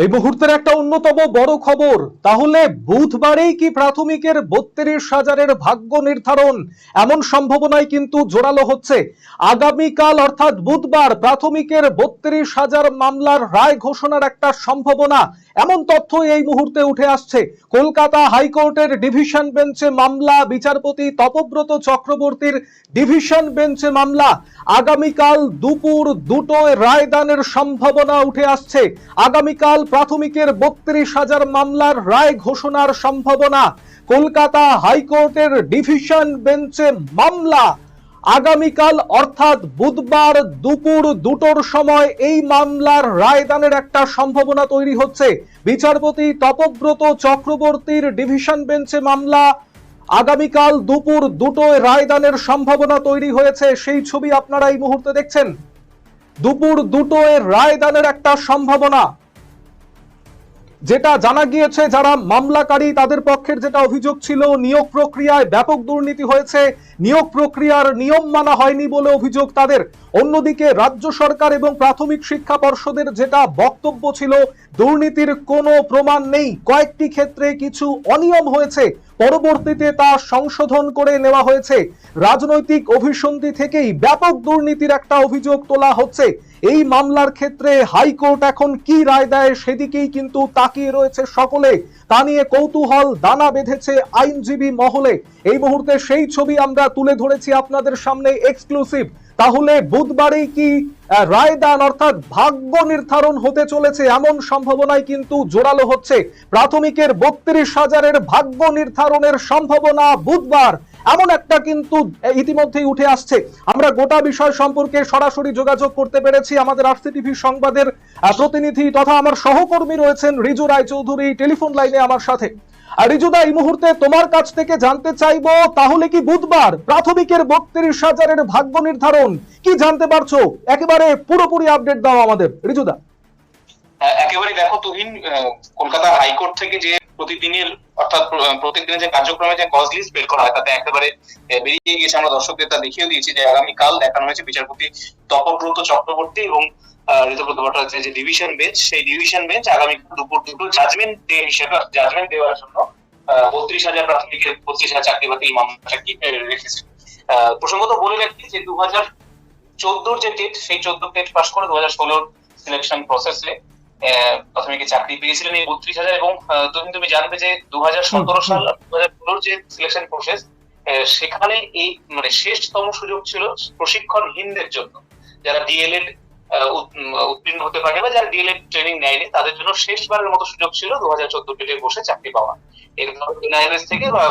এই মুহূর্তের একটা অন্যতম বড় খবর। তাহলে বুধবারেই কি প্রাথমিকের বত্রিশ হাজারের ভাগ্য নির্ধারণ? এমন সম্ভাবনায় কিন্তু জোরালো হচ্ছে। আগামীকাল অর্থাৎ বুধবার প্রাথমিকের বত্রিশ হাজার মামলার রায় ঘোষণার একটা সম্ভাবনা। এমন তথ্য এই মুহূর্তে উঠে আসছে। কলকাতা হাইকোর্টের ডিভিশন বেঞ্চে মামলা, বিচারপতি তপব্রত চক্রবর্তীর ডিভিশন বেঞ্চে মামলা। আগামীকাল দুপুর দুটোয় রায়দানের সম্ভাবনা উঠে আসছে। আগামীকাল প্রাথমিকের বত্রিশ হাজার মামলার রায় ঘোষণার সম্ভাবনা। কলকাতা হাইকোর্টের ডিভিশন বেঞ্চে মামলা। আগামীকাল, অর্থাৎ বুধবার দুপুর দুটোর সময়, এই মামলার রায়দানের একটা সম্ভাবনা তৈরি হচ্ছে। বিচারপতি তপব্রত চক্রবর্তীর ডিভিশন বেঞ্চে মামলা। আগামীকাল দুপুর দুটোয় রায়দানের সম্ভাবনা তৈরি হয়েছে। সেই ছবি আপনারা এই মুহূর্তে দেখছেন। দুপুর দুটোয় রায়দানের একটা সম্ভাবনা। যেটা জানা গিয়েছে, যারা মামলাকারী, তাদের পক্ষের যেটা অভিযোগ ছিল, নিয়োগ প্রক্রিয়ায় ব্যাপক দুর্নীতি হয়েছে। নিয়োগ প্রক্রিয়ার নিয়ম মানা হয়নি বলে অভিযোগ তাদের। অন্যদিকে রাজ্য সরকার এবং প্রাথমিক শিক্ষা পর্ষদের যেটা বক্তব্য ছিল, দুর্নীতির কোনো প্রমাণ নেই। কয়েকটি ক্ষেত্রে কিছু অনিয়ম হয়েছে। পরবর্তীতে তা সংশোধন করে নেওয়া হয়েছে। রাজনৈতিক অভিসন্ধি থেকেই ব্যাপক দুর্নীতির একটা অভিযোগ তোলা হচ্ছে। এই মামলার ক্ষেত্রে হাইকোর্ট এখন কি রায় দেয় সেদিকেই কিন্তু তাকিয়ে রয়েছে সকলে। তা নিয়ে কৌতূহল, দানা বেঁধেছে আইনজীবী মহলে। এই মুহূর্তে সেই ছবি আমরা তুলে ধরেছি আপনাদের সামনে এক্সক্লুসিভ তাহলে বুধবারেই কি রায়দান অর্থাৎ ভাগ্য নির্ধারণ হতে চলেছে এমন সম্ভাবনায় কিন্তু জোরালো হচ্ছে। প্রাথমিকের বত্রিশ হাজারের ভাগ্য নির্ধারণের সম্ভাবনা বুধবার। এমন একটা কিন্তু ইতিমধ্যেই উঠে আসছে। আমরা গোটা বিষয় সম্পর্কে সরাসরি যোগাযোগ করতে পেরেছি আমাদের আরসি টিভি সংবাদের প্রতিনিধি তথা আমার সহকর্মী রয়েছেন রিজু রায়চৌধুরী, টেলিফোন লাইনে আমার সাথে। আর রিজুদা এই মুহূর্তে তোমার কাছ থেকে জানতে চাইব, তাহলে কি বুধবার প্রাথমিকের বত্রিশ হাজারের ভাগ্য নির্ধারণ? কি জানতে পারছ? একেবারে পুরোপুরি আপডেট দাও আমাদের। রিজুদা। একেবারে দেখো তুহিন কলকাতা হাইকোর্ট থেকে যে প্রতিদিনের, অর্থাৎ প্র- প্রত্যেক দিনের যে কার্যক্রমে যে কজ লিস্ট বের করা হয়, তাতে একেবারে বেরিয়ে গিয়েছে। আমরা দর্শকদের তা দেখিয়ে দিয়েছি যে আগামীকাল দেখানো হয়েছে বিচারপতি তপব্রত চক্রবর্তী এবং ঋতুব্রত ভট্টাচার্যের যে ডিভিশন বেঞ্চ সেই ডিভিশন বেঞ্চ আগামীকাল দুপুর দুটো জাজমেন্ট ডে হিসেবে জাজমেন্ট দেওয়ার জন্য বত্রিশ হাজার প্রাথমিকের বত্রিশ হাজার চাকরি বাতিল মামলাটা কি রেখেছে। প্রসঙ্গত বলে রাখি যে দু হাজার চোদ্দোর যে টেট সেই চোদ্দ টেট পাস করে দু হাজার ষোলোর সিলেকশন প্রসেসে প্রাথমিক চাকরি পেয়েছিলেন এই বত্রিশ হাজার এবং তুমি তুমি জানবে যে দু হাজার সতেরো সাল দু হাজার ষোলোর যে সিলেকশন প্রসেস সেখানে এই মানে শেষতম সুযোগ ছিল প্রশিক্ষণহীনদের জন্য। যারা ডিএলএড উত্তীর্ণ হতে পারে বা যারা ডিএলএড ট্রেনিং নেয়নি তাদের জন্য শেষবারের মতো সুযোগ ছিল দু হাজার চোদ্দ বসে চাকরি পাওয়া। এরপর এনআইএস থেকে বা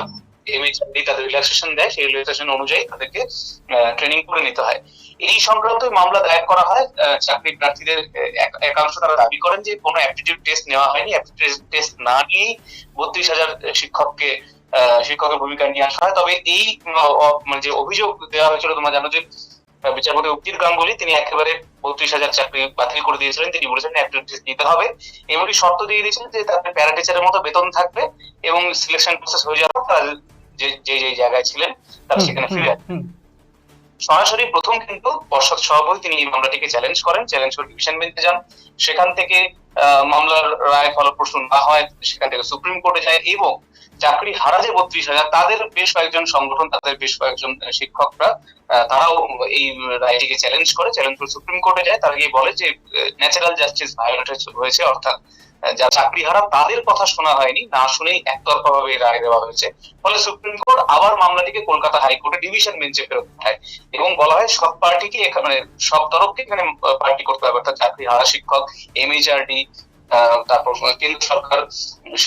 তাদের রিল্যাক্সেশন দেয়, সেই রিল্যাক্সেশন অনুযায়ী তাদেরকে ট্রেনিং করে নিতে হয়। এই সংক্রান্ত মামলা দায়ের করা হয় চাকরি প্রার্থীদের একাংশ তারা দাবি করেন যে কোনো অ্যাপটিটিউড টেস্ট নেওয়া হয়নি। টেস্ট না নিয়েই বত্রিশ হাজার শিক্ষককে শিক্ষকের ভূমিকা নিয়ে আসা হয়। তবে এই মানে যে অভিযোগ দেওয়া হয়েছিল, তোমরা জানো যে বিচারপতি উক্তির গাঙ্গুলি, তিনি একেবারে বত্রিশ হাজার চাকরি বাতিল করে দিয়েছিলেন। তিনি বলেছেন নিতে হবে। এমনকি শর্ত দিয়ে দিয়েছিলেন যে তাদের প্যারাটিচারের মতো বেতন থাকবে এবং সিলেকশন প্রসেস হয়ে যাবে তারা যে যে যে জায়গায় ছিলেন তারা সেখানে ফিরে হুম, সরাসরি প্রথম কিন্তু পর্ষদ সভাপতি তিনি এই মামলাটিকে চ্যালেঞ্জ করেন চ্যালেঞ্জ করে ডিভিশন বেঞ্চে যান। সেখান থেকে মামলার রায় ফলপ্রসূ না হয় সেখান থেকে সুপ্রিম কোর্টে যায় এবং চাকরি হারা যে বত্রিশ হাজার তাদের বেশ কয়েকজন সংগঠন তাদের বেশ কয়েকজন শিক্ষকরা তারাও এই রায়টিকে চ্যালেঞ্জ করে চ্যালেঞ্জ করে সুপ্রিম কোর্টে যায়। তারা গিয়ে বলে যে ন্যাচারাল জাস্টিস ভায়োলেট হয়েছে অর্থাৎ যারা চাকরি হারা, তাদের কথা শোনা হয়নি, না শুনেই একতরফা ভাবে রায় দেওয়া হয়েছে। ফলে সুপ্রিম কোর্ট আবার মামলাটিকে কলকাতা হাইকোর্টে ডিভিশন বেঞ্চে ফেরত পাঠায় এবং বলা হয় সব পার্টিকে মানে সব তরফকে এখানে পার্টি করতে হবে। অর্থাৎ চাকরি হারা শিক্ষক এমএইচআরডি তারপর কেন্দ্র সরকার,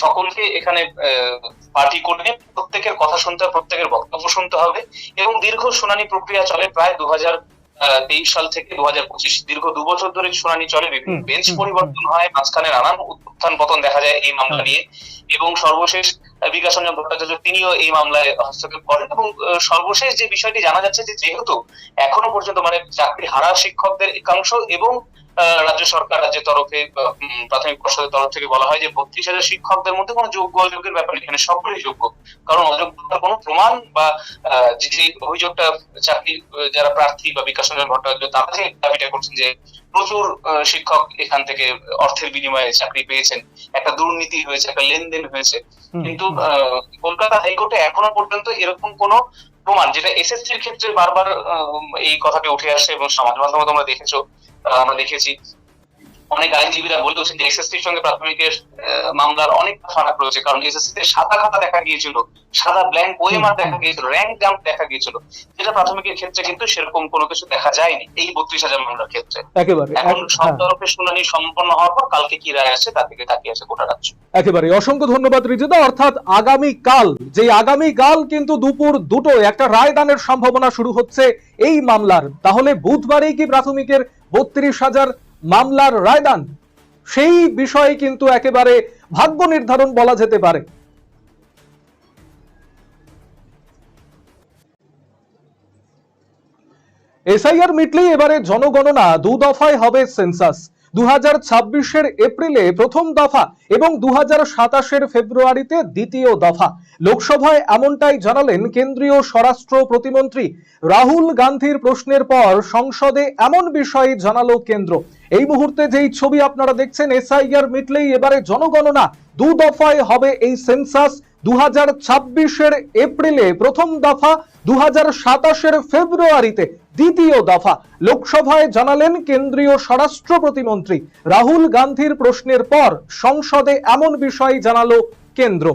সকলকে এখানে পার্টি করে প্রত্যেকের কথা শুনতে প্রত্যেকের বক্তব্য শুনতে হবে এবং দীর্ঘ শুনানি প্রক্রিয়া চলে প্রায় দু হাজার তেইশ সাল থেকে দু হাজার পঁচিশ দীর্ঘ দু বছর ধরে শুনানি চলে বিভিন্ন বেঞ্চ পরিবর্তন হয় মাঝখানে নানান উত্থান পতন দেখা যায় এই মামলা নিয়ে। এবং সর্বশেষ বিকাশ রঞ্জন ভট্টাচার্য তিনিও এই মামলায় হস্তক্ষেপ করেন। এবং সর্বশেষ যে বিষয়টি জানা যাচ্ছে যে যেহেতু এখনও পর্যন্ত মানে চাকরি হারা শিক্ষকদের একাংশ এবং রাজ্য সরকার রাজ্যের তরফে প্রাথমিক পর্ষদের তরফ থেকে বলা হয় যে বত্রিশ হাজার শিক্ষকদের মধ্যে কোনো যোগ্য অযোগ্যের ব্যাপার এখানে সকলেই যোগ্য। কারণ অযোগ্যতার কোনো প্রমাণ বা যে অভিযোগটা চাকরি যারা প্রার্থী বা বিকাশ রঞ্জন ভট্টাচার্য তারা যে দাবিটা করছেন যে প্রচুর শিক্ষক এখান থেকে অর্থের বিনিময়ে চাকরি পেয়েছেন। একটা দুর্নীতি হয়েছে একটা লেনদেন হয়েছে। কিন্তু আহ, কলকাতা হাইকোর্টে এখনও পর্যন্ত এরকম কোনো প্রমাণ যেটা এসএসসির ক্ষেত্রে বারবার এই কথাটি উঠে আসে এবং সমাজ মাধ্যমে তোমরা দেখেছ আমরা দেখেছি। অনেক আইনজীবীরা বলেছেন যে এসএসসির সঙ্গে প্রাথমিকের মামলার অনেক ফারাক রয়েছে। কারণ এসএসসি তে সাদা খাতা দেখা গিয়েছিল সাদা ব্ল্যাঙ্ক ওএমআর দেখা গিয়েছিল র্যাঙ্ক জাম্প দেখা গিয়েছিল। যেটা প্রাথমিকের ক্ষেত্রে কিন্তু সেরকম কোনো কিছু দেখা যায়নি এই বত্রিশ হাজার মামলার ক্ষেত্রে। একেবারে। এখন সব হ্যাঁ। তরফের শুনানি সম্পন্ন হওয়ার পর কালকে কি রায় আসছে তার থেকে তাকিয়ে আছে গোটা রাজ্য। একেবারে। অসংখ্য ধন্যবাদ রিজুদা অর্থাৎ আগামী কাল যে আগামী কাল কিন্তু দুপুর দুটো একটা রায় দানের সম্ভাবনা শুরু হচ্ছে এই মামলার। তাহলে বুধবারেই কি প্রাথমিকের বত্রিশ হাজার মামলার রায়দান। সেই বিষয়ে কিন্তু একেবারে ভাগ্য নির্ধারণ বলা যেতে পারে। এসআইআর মিটলেই এবারে জনগণনা দু দফায় হবে সেন্সাস। দু হাজার ছাব্বিশের এপ্রিলে প্রথম দফা এবং দু হাজার ফেব্রুয়ারিতে দ্বিতীয় দফা। লোকসভায় এমনটাই জানালেন কেন্দ্রীয় স্বরাষ্ট্র প্রতিমন্ত্রী রাহুল গান্ধীর প্রশ্নের পর সংসদে এমন বিষয়ে জানালো কেন্দ্র। এই মুহূর্তে যেই ছবি আপনারা দেখছেন, এসআইআর মিটলেই এবারে জনগণনা। দু দফায় হবে এই সেন্সাস। দু হাজার ছাব্বিশের এপ্রিলে প্রথম দফা দু সাতাশের ফেব্রুয়ারিতে দ্বিতীয় দফা। লোকসভায় জানালেন কেন্দ্রীয় স্বরাষ্ট্র প্রতিমন্ত্রী। রাহুল গান্ধীর প্রশ্নের পর সংসদে এমন বিষয় জানালো কেন্দ্র।